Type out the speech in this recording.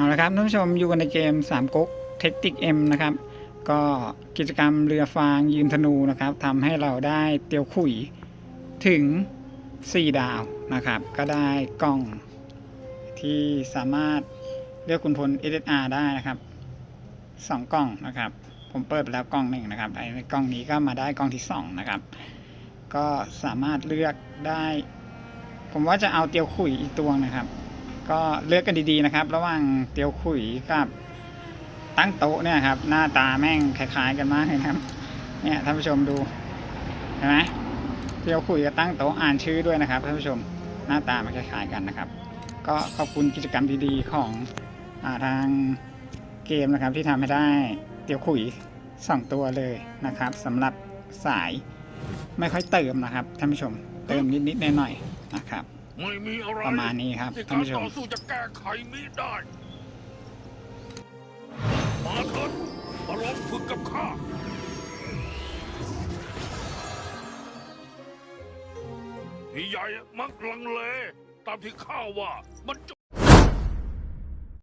เอาละครับท่านผู้ชมอยู่กันในเกม3ก๊กเทคติกเอ็มนะครับ ก็กิจกรรมเรือฟางยืนธนูนะครับทำให้เราได้เตียวขุยถึง 4 ดาวนะครับ ก็ได้กล้องที่สามารถเลือกคุณพล SSR ได้นะครับ 2 กล้องนะครับ ผมเปิดไปแล้วกล้องหนึ่งนะครับไอ้ในกล้องนี้ก็มาได้กล้องที่ 2 นะครับ ก็สามารถเลือกได้ ผมว่าจะเอาเตียวขุยอีกตัวนะครับ ก็เลือกกันดีๆนะครับ ระหว่างเตียวขุยกับตั้งโต๊ะเนี่ยครับ หน้าตาแม่งคล้ายๆกันมากเลยนะครับ เนี่ยท่านผู้ชมดูเห็นไหมเตียวขุยกับตั้งโต๊ะอ่านชื่อด้วยนะครับท่านผู้ชมหน้าตามันคล้ายๆกันนะครับ ก็ขอบคุณกิจกรรมดีๆของอาทางเกมนะครับที่ทำให้ได้เตียวขุยสองตัวเลยนะครับสำหรับสายไม่ค่อยเติมนะครับท่านผู้ชมเติมนิดๆหน่อยๆนะครับ ไม่มีอะไรประมาณนี้ครับที่ท่านการผู้ชม ต่อสู้จะแก้ไขมิได้ มาเถิดมาลองฝึกกับข้า พี่ใหญ่มักลังเล ตามที่ข้าว่ามันจะ